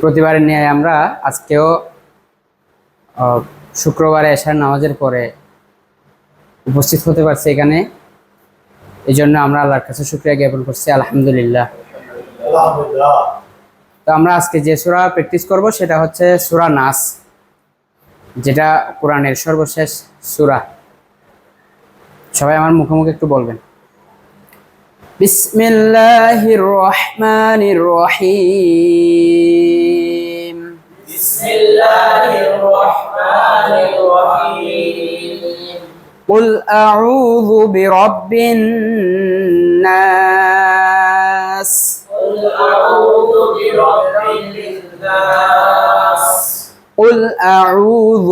প্রতিবারের নিয়ে আমরা আজকেও শুক্রবারে এশার নামাজের পরে উপস্থিত হতে পারছি এখানে। এই জন্য আমরা আল্লাহর কাছে শুক্রিয়া জ্ঞাপন করছি, আলহামদুলিল্লাহ। তো আমরা আজকে যে সুরা প্র্যাকটিস করব সেটা হচ্ছে সুরা নাস, যেটা কোরআনের সর্বশেষ সুরা। সবাই আমার মুখোমুখি একটু বলবেন। বিসমিল্লাহির রহমানির রহিম بسم الله الرحمن الرحيم قل أعوذ برب الناس قل أعوذ برب الناس قل أعوذ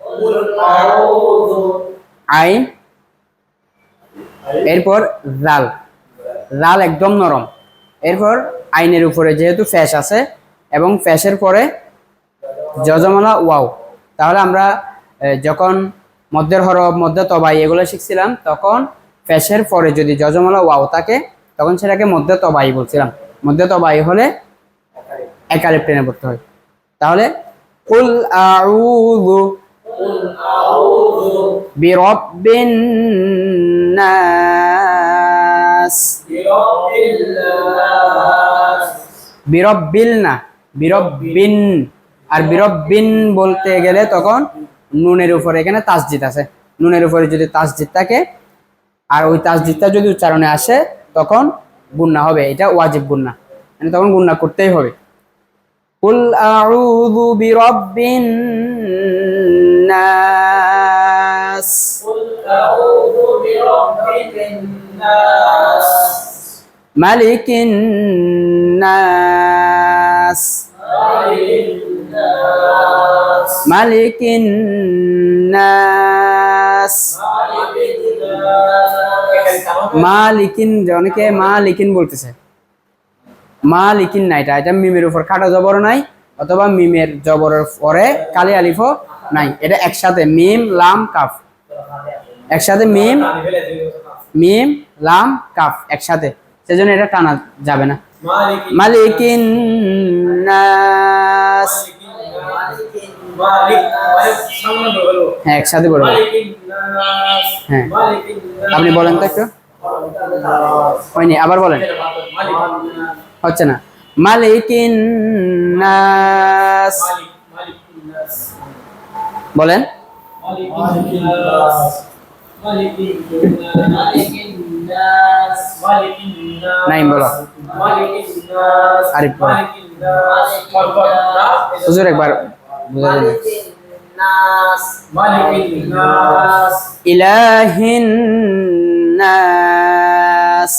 قل أعوذ আইন এরপর জাল লাল একদম নরম। এরপর আইনের উপরে যেহেতু ফ্যাশ আছে এবং ফ্যাশের পরে যজমালা ওয়াও। তাহলে আমরা যখন মধ্যের হরব মধ্যে তবাই এগুলো শিখছিলাম, তখন ফ্যাশের পরে যদি যজমালা ওয়াও থাকে, তখন সেটাকে মধ্যে তবাই বলছিলাম। মধ্যে তবাই হলে একালে প্রেমে পড়তে হয়। তাহলে কুল আউযু বিরব্বিন বিরব্বিল না বিরব্বিন। আর বিরব্বিন বলতে গেলে তখন নুনের উপরে এখানে তাসজিদ আছে। নুনের উপরে যদি তাসজিদ থাকে আর ওই তাসজিদটা যদি উচ্চারণে আসে তখন গুন্না হবে। এটা ওয়াজিব গুন্না। মানে তখন গুন্না করতেই হবে। কুল আউযু বিরব্বিন নাস কুল আউযু বিরাব্বিন الناس মালিকিন নাস ملك الناس মালিকিন নাস مالك الناس মালিকিন যে অনেকে মালিকিন বলতেছে মালিকিন না এটা এটা মিমের উপর খাটা জবর নাই অথবা মিমের জবরের পরে কালি আলিফও নাই এটা একসাথে মিম লাম কাফ একসাথে মিম মিম, লাম, কাফ একসাথে। সেজন্য এটা টানা যাবে না। মালিকিন নাস। হ্যাঁ একসাথে বলব। হ্যাঁ। আপনি বলেন তো একটু। হয়নি, আবার বলেন। হচ্ছে না। মালিকিন নাস। বলেন। মালিকিন নাস নাইম বলো। আরিফ বলো। হুজুর একবার বুঝা ইলাহিন নাস।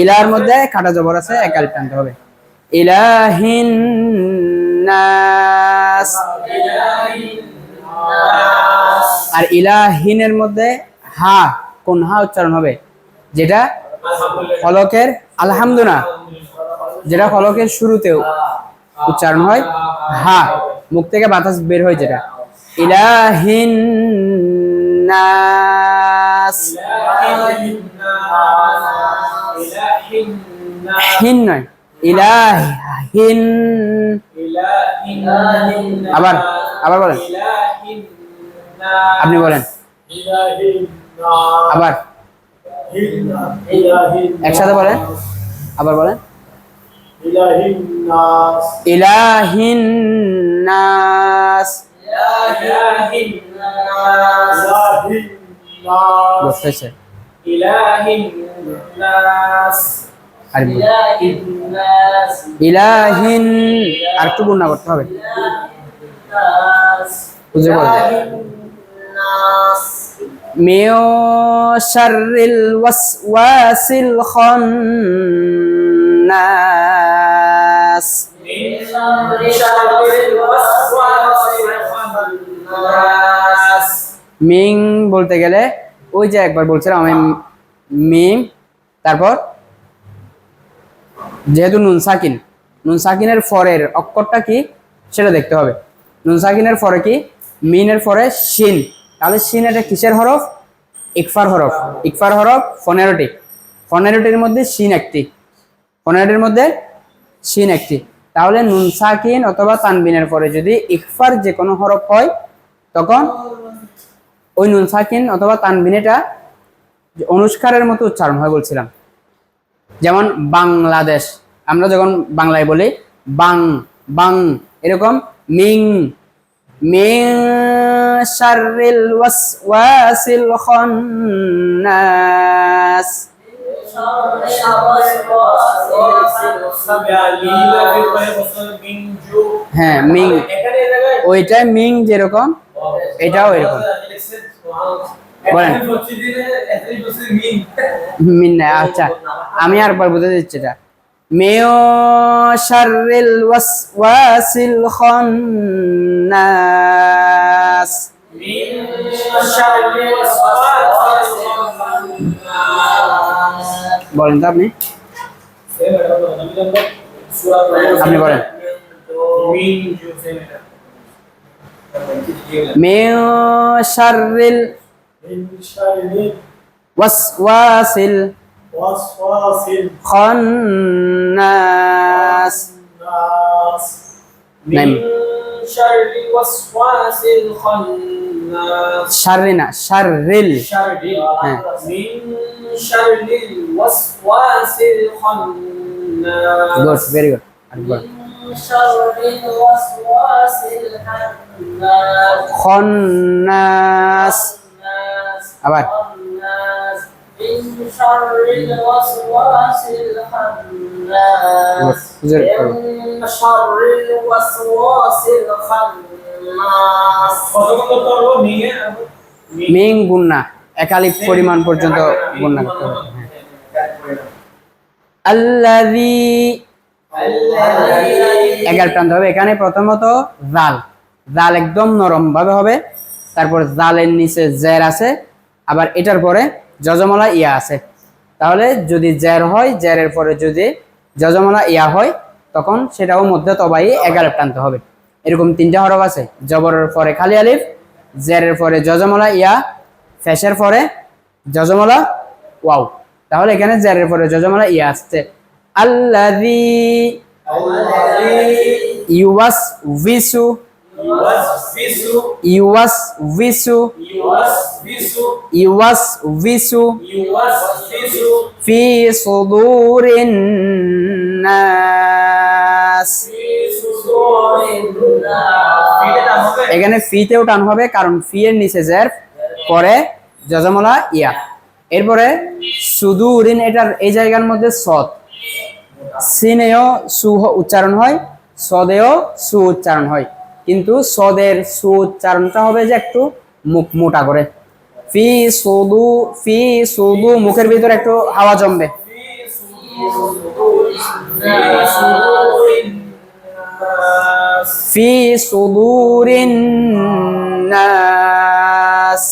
ইলার মধ্যে কাটা জবর আছে একাল টানতে হবে। ইলাহিন আর ইলাহিনের মধ্যে হা, কোন হা উচ্চারণ হবে? যেটা ফলকের আলহামদুনা, যেটা ফলকের শুরুতেও উচ্চারণ হয়, হা, মুখ থেকে বাতাস বের হয় যেটা। ইলাহিন হিন নয়, ইলাহিন। আবার আবার বলেন। আপনি বলেন। আবার। একসাথে বলেন। আবার বলেন। ইলাহিন নাস বলুন। ইলাহিন আর একটু গুণা করতে হবে। বুঝে বলবেন মিও শাররিল ওয়াসওয়াসিল খান্নাস। মিং বলতে গেলে, ওই যে একবার বলছিলাম আমি মিম, তারপর যেহেতু নুন সাকিন, নুন সাকিনের ফরের অক্ষরটা কি সেটা দেখতে হবে। নুন সাকিনের ফরে কি? মিনের পরে শিন। তাহলে সিন এটা কিসের হরফ? ইকফার হরফ। ইকফার হরফ পনেরোটি পনেরোটির মধ্যে শিন একটি। পনেরোটির মধ্যে সিন একটি। তাহলে নুন সাকিন অথবা তানবিনের পরে যদি ইকফার যে কোনো হরফ হয়, তখন ওই নুন সাকিন অথবা তানবিনেটা অনুষ্কারের মতো উচ্চারণ হয় বলছিলাম। যেমন বাংলাদেশ। আমরা যখন বাংলায় বলি বাং বাং, এরকম মিং মিং শাররিল ওয়াসওয়াসিল খান্নাস হ্যাঁ মিং। ওইটা মিং যেরকম এটাও এরকম। বলেন। মিন না আচ্ছা। আমি আরেকবার বুঝে দিচ্ছি এটা। মেয় শাররিল ওয়াসওয়াসিল খান্নাস বলেন তো আপনি আপনি বলেন। মেয় শাররিল ওয়াসওয়াসিল খান্নাস من شر الوسواس الخناس খন্নাস শাররি না শাররিল হ্যাঁ গুড ভেরি গুড খন্নাস আবার من شر الوسواس الخناس হুজুর করো। من شر الوسواس الخناس মিং গুন্না একালিক পরিমাণ পর্যন্ত গুন্না করতে হবে হ্যাঁ। আল্লাযী এগার টানতে হবে এখানে প্রথমত জাল জাল একদম নরম ভাবে হবে তারপর জালের নিচে জের আছে আবার এটার পরে যজমলা ইয়া আছে। তাহলে যদি জের হয় জেরের পরে যদি যজমলা ইয়া হয় তখন সেটাও মধ্যে তবাই এগারো টানতে হবে। এরকম তিনটা হরফ আছে। জবরের পরে খালি আলিফ জেরের পরে যজমলা ইয়া ফেসের পরে যজমলা ওয়াও। তাহলে এখানে জেরের পরে যজমলা ইয়া আসছে। আল্লাযী ইউয়াস ভিসু ইউয়াস ভিসু ইউয়াস ভিসু ফি সুদুরিন নাস এখানে ফিতেও টান হবে কারণ ফি এর নিচে জের পরে যজমলা ইয়া। এরপরে সুদুরিন এটার এই জায়গার মধ্যে সৎ। সিনেও সু হ- উচ্চারণ হয় সদেও সু উচ্চারণ হয়। কিন্তু সদের সুচ্চারণটা হবে যে একটু মুখ মোটা করে। ফি সদু ফি সদু মুখের ভিতরে একটু হাওয়া জমবে। ফি সুদুরিন নাস,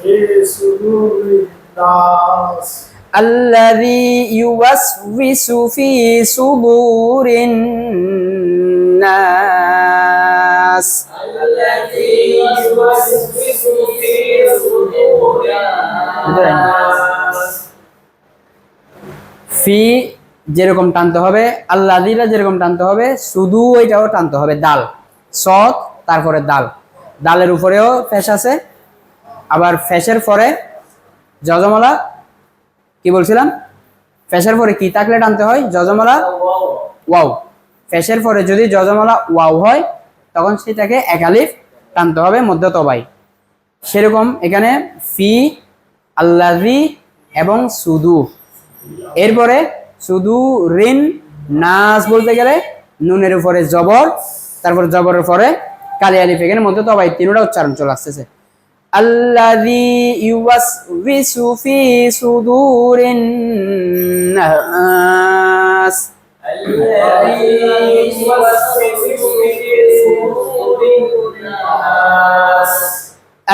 ফি সুদুরিন নাস। الناس في صدور الناس الذي يوسوس في صدور الناس الذي يوسوس في صدور الناس ফি যেরকম টানতে হবে আল্লাদিরা যেরকম টানতে হবে শুধু ওইটাও টানতে হবে দাল সৎ তারপরে দাল দালের উপরেও ফ্যাস আছে আবার ফ্যাসের পরে যজমলা কি বলছিলাম? ফ্যাসের পরে কি থাকলে টানতে হয়? যজমলা ওয়াও। ফ্যাসের পরে যদি যজমলা ওয়াও হয়, তখন সেটাকে একালিফ টানতে হবে মধ্য তবাই সেরকম এখানে ফি আল্লাজি এবং সুদু। এরপরে সুদু, ঋণ, নাস বলতে গেলে নুনের উপরে জবর, তারপর জবরের পরে কালি আলিফ এখানে মধ্যে তবাই তিনটা উচ্চারণ চলে আসতেছে। الذي يوسوس في صدور الناس. الذي يوسوس في صدور الناس.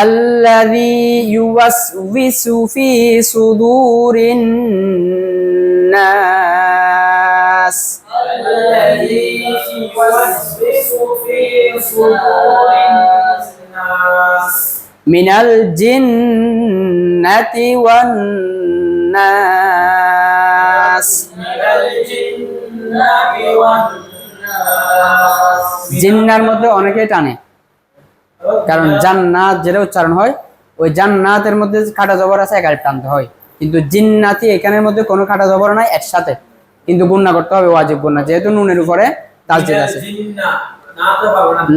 الذي يوسوس في صدور الناس. মিনাল জিন্নাতি ওয়ান জিন্নার মধ্যে অনেকেই টানে। কারণ জান্নাত যেটা উচ্চারণ হয় ওই জান্নাতের মধ্যে কাটা জবর আছে একার টানতে হয়। কিন্তু জিন্নাতি এখানের মধ্যে কোনো কাটা জবর নাই একসাথে। কিন্তু গুণনা করতে হবে ওয়াজিব গুণনা যেহেতু নুনের উপরে তাজজিদ আছে।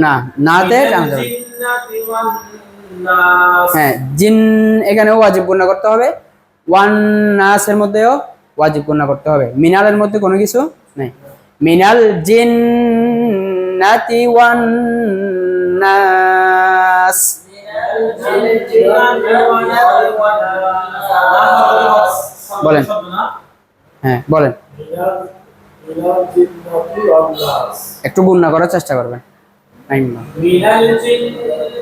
না নাতে টানতে হবে। হ্যাঁ জিন এখানেও ওয়াজিব গুণনা করতে হবে। ওয়ান নাসের মধ্যেও ওয়াজিব গুণনা করতে হবে। মিনালের মধ্যে কোনো কিছু নেই। মিনাল জিন্নাতি ওয়ান নাস। বলেন। হ্যাঁ বলেন। একটু গুণনা করার চেষ্টা করবেন। আইম্মা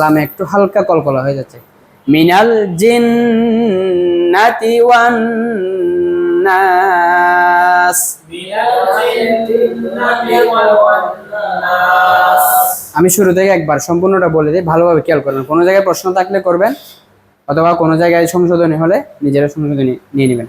লাম একটু হালকা কলকলা হয়ে যাচ্ছে। মিনাল জিন্নাতি ওয়ান আমি শুরু থেকে একবার সম্পূর্ণটা বলে দিই, ভালোভাবে খেয়াল করবেন। কোনো জায়গায় প্রশ্ন থাকলে করবেন, অথবা কোনো জায়গায় সংশোধনী হলে নিজেরা সংশোধনী নিয়ে নেবেন।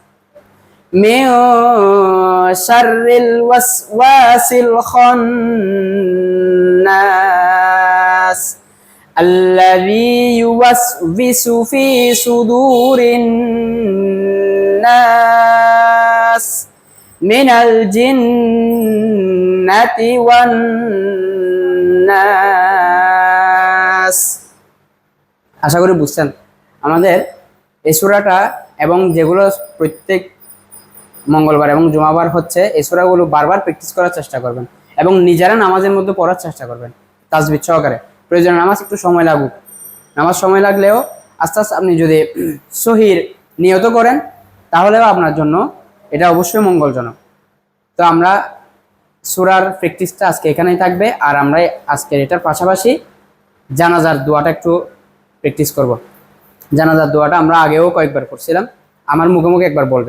من شر الوسواس الخناس الذي يوسوس في صدور الناس من الجنة والناس আশা করি বুঝছেন আমাদের এই সূরাটা এবং যেগুলো প্রত্যেক মঙ্গলবার এবং জুমাবার হচ্ছে, এই সূরাগুলো বারবার প্র্যাকটিস করার চেষ্টা করবেন এবং নিজেরা নামাজের মধ্যে পড়ার চেষ্টা করবেন তাজবিদ সহকারে। প্রয়োজনে নামাজ একটু সময় লাগুক। নামাজ সময় লাগলেও আস্তে আস্তে আপনি যদি সহির নিয়ত করেন, তাহলেও আপনার জন্য এটা অবশ্যই মঙ্গলজনক। তো আমরা সুরার প্র্যাকটিসটা আজকে এখানেই থাকবে, আর আমরা আজকের এটার পাশাপাশি জানাজার দোয়াটা একটু প্র্যাকটিস করব। জানাজার দোয়াটা আমরা আগেও কয়েকবার করছিলাম, আমার মুখে মুখে একবার বলবেন।